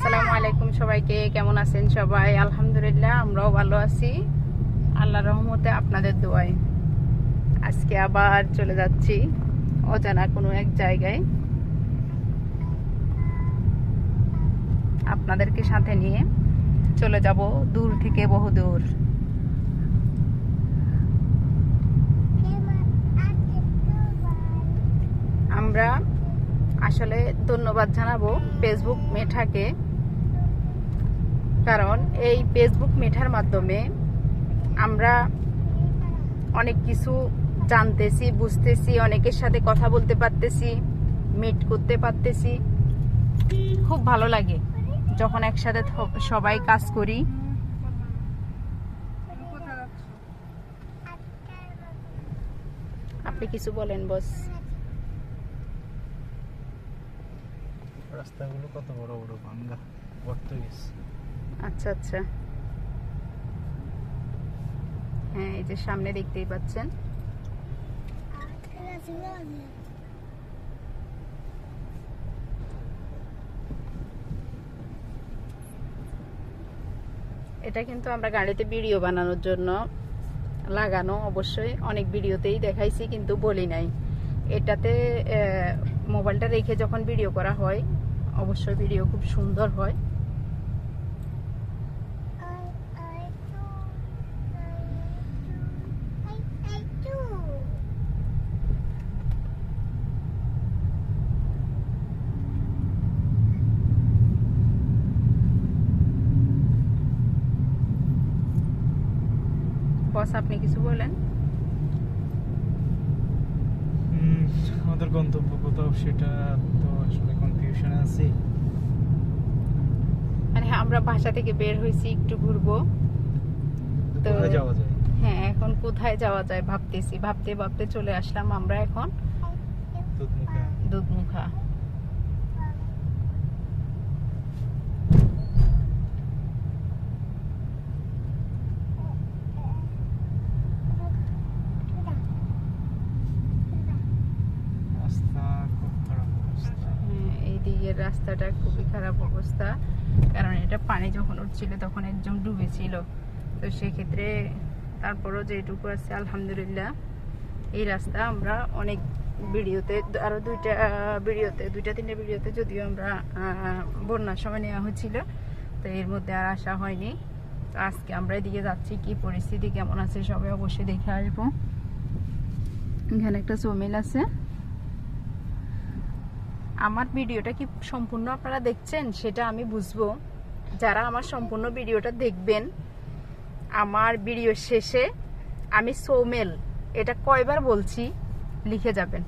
আসসালামু আলাইকুম সবাইকে, কেমন আছেন সবাই? আলহামদুলিল্লাহ, আমরাও ভালো আছি। আল্লাহ রহমতে আপনাদের দোয়ায়। আজকে আবার চলে যাচ্ছি অজানা কোনো এক জায়গায়। আপনাদেরকে সাথে নিয়ে চলে যাব দূর থেকে বহু দূর আমরা আসলে ধন্যবাদ জানাব ফেসবুক মেঠাকে। কারণ এই ফেসবুক মেঠার মাধ্যমে আমরা অনেক কিছু জানতেছি, বুঝতেছি, অনেকের সাথে কথা বলতে পারতেছি মিট করতে পারতেছি। খুব ভালো লাগে যখন একসাথে সবাই কাজ করি। আপনি কিছু বলেন বস রাস্তাগুলো কত বড় বড় ভাঙ্গা, গর্ত গেছে। আচ্ছা আচ্ছা। হ্যাঁ এই যে সামনে দেখতেই পাচ্ছেন। এটা কিন্তু আমরা গাড়িতে ভিডিও বানানোর জন্য লাগানো, অবশ্যই। অনেক ভিডিওতেই দেখাইছি, কিন্তু বলি নাই। এটাতে মোবাইলটা রেখে যখন ভিডিও করা হয়, অবশ্যই ভিডিও খুব সুন্দর হয়। বস আপনি কিছু বলেন। আমাদের গন্তব্য কোথাও সেটা তো আসলে কনফিউশনে আছি। মানে হ্যাঁ, আমরা বাসা থেকে বের হয়েছি একটু ঘুরবো। তো- যাওয়া যায়? হ্যাঁ এখন কোথায় যাওয়া যায় ভাবতেছি। ভাবতে ভাবতে চলে আসলাম আমরা এখন। দুধমুখা। দুধমুখা রাস্তা খুব খারাপ অবস্থা হ্যাঁ, এই রাস্তাটা খুবই খারাপ অবস্থা। কারণ এটা পানি যখন উঠছিল তখন একদম ডুবেছিল। তো সেক্ষেত্রে তারপরও যেটুকু আছে, আলহামদুলিল্লাহ, এই রাস্তা আমরা অনেক ভিডিওতে, আরও দুইটা ভিডিওতে, দুইটা তিনটা ভিডিওতে যদিও আমরা বন্যার সময় নেওয়া হয়েছিল তো এর মধ্যে আর আসা হয়নি। তো আজকে আমরা এদিকে যাচ্ছি, কি পরিস্থিতি, কেমন আছে সবাই অবশ্যই দেখে আসব। এখানে একটা জমিল আছে। আমার ভিডিওটা কি সম্পূর্ণ আপনারা দেখছেন? সেটা আমি বুঝব। যারা আমার সম্পূর্ণ ভিডিওটা দেখবেন, আমার ভিডিও শেষে আমি সৌমেল, এটা কয়বার বলছি, লিখে যাবেন।